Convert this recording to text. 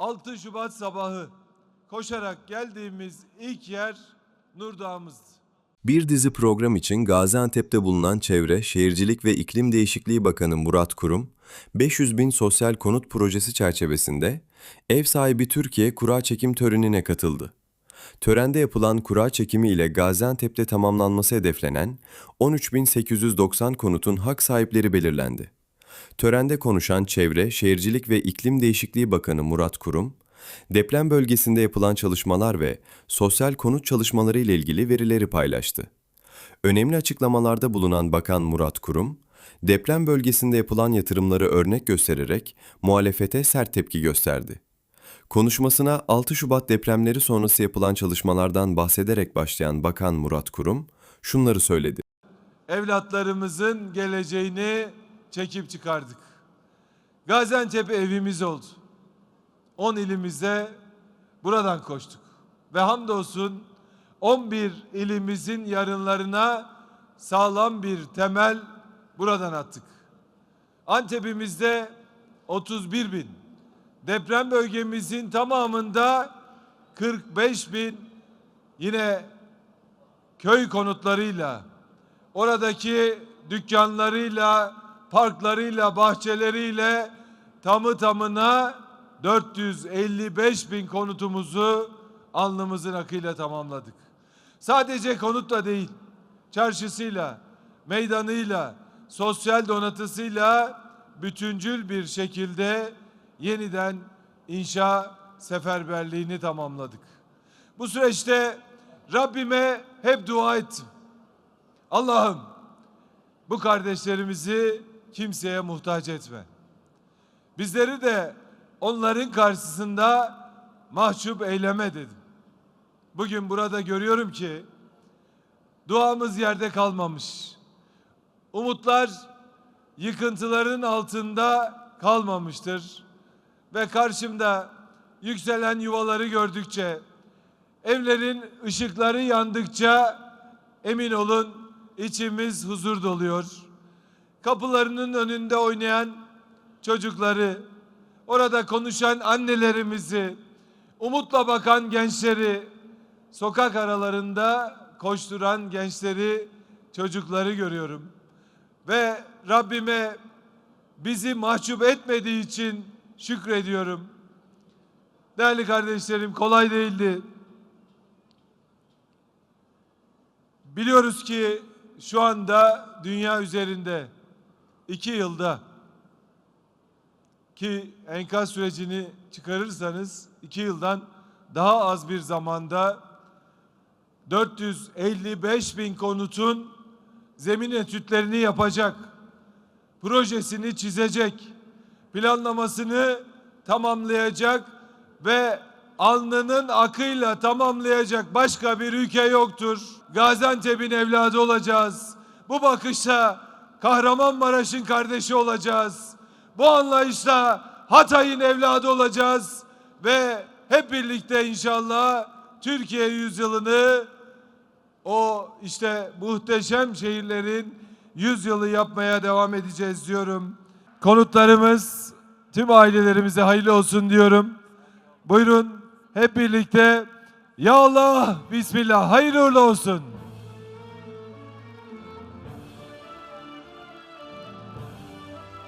6 Şubat sabahı koşarak geldiğimiz ilk yer Nurdağ'ımızdı. Bir dizi program için Gaziantep'te bulunan Çevre, Şehircilik ve İklim Değişikliği Bakanı Murat Kurum, 500 bin sosyal konut projesi çerçevesinde ev sahibi Türkiye kura çekim törenine katıldı. Törende yapılan kura çekimi ile Gaziantep'te tamamlanması hedeflenen 13.890 konutun hak sahipleri belirlendi. Törende konuşan Çevre, Şehircilik ve İklim Değişikliği Bakanı Murat Kurum, deprem bölgesinde yapılan çalışmalar ve sosyal konut çalışmaları ile ilgili verileri paylaştı. Önemli açıklamalarda bulunan Bakan Murat Kurum, deprem bölgesinde yapılan yatırımları örnek göstererek muhalefete sert tepki gösterdi. Konuşmasına 6 Şubat depremleri sonrası yapılan çalışmalardan bahsederek başlayan Bakan Murat Kurum şunları söyledi. Evlatlarımızın geleceğini çekip çıkardık. Gaziantep evimiz oldu. 10 ilimizde buradan koştuk. Ve hamdolsun 11 ilimizin yarınlarına sağlam bir temel buradan attık. Antep'imizde 31 bin, deprem bölgemizin tamamında 45 bin yine köy konutlarıyla, oradaki dükkanlarıyla, parklarıyla, bahçeleriyle tamı tamına 455 bin konutumuzu alnımızın akıyla tamamladık. Sadece konutla değil, çarşısıyla, meydanıyla, sosyal donatısıyla bütüncül bir şekilde yeniden inşa seferberliğini tamamladık. Bu süreçte Rabbime hep dua ettim. Allah'ım bu kardeşlerimizi kimseye muhtaç etme. Bizleri de onların karşısında mahcup eyleme dedim. Bugün burada görüyorum ki duamız yerde kalmamış. Umutlar yıkıntıların altında kalmamıştır. Ve karşımda yükselen yuvaları gördükçe, evlerin ışıkları yandıkça emin olun içimiz huzur doluyor. Kapılarının önünde oynayan çocukları, orada konuşan annelerimizi, umutla bakan gençleri, sokak aralarında koşturan gençleri, çocukları görüyorum. Ve Rabbime bizi mahcup etmediği için şükrediyorum. Değerli kardeşlerim kolay değildi. Biliyoruz ki şu anda dünya üzerinde iki yılda ki enkaz sürecini çıkarırsanız iki yıldan daha az bir zamanda 455 bin konutun zemin etütlerini yapacak, projesini çizecek, planlamasını tamamlayacak ve alnının akıyla tamamlayacak başka bir ülke yoktur. Gaziantep'in evladı olacağız. Bu bakışla Kahramanmaraş'ın kardeşi olacağız. Bu anlayışla Hatay'ın evladı olacağız ve hep birlikte inşallah Türkiye yüzyılını o işte muhteşem şehirlerin yüzyılı yapmaya devam edeceğiz diyorum. Konutlarımız tüm ailelerimize hayırlı olsun diyorum. Buyurun hep birlikte Ya Allah Bismillah hayırlı olsun.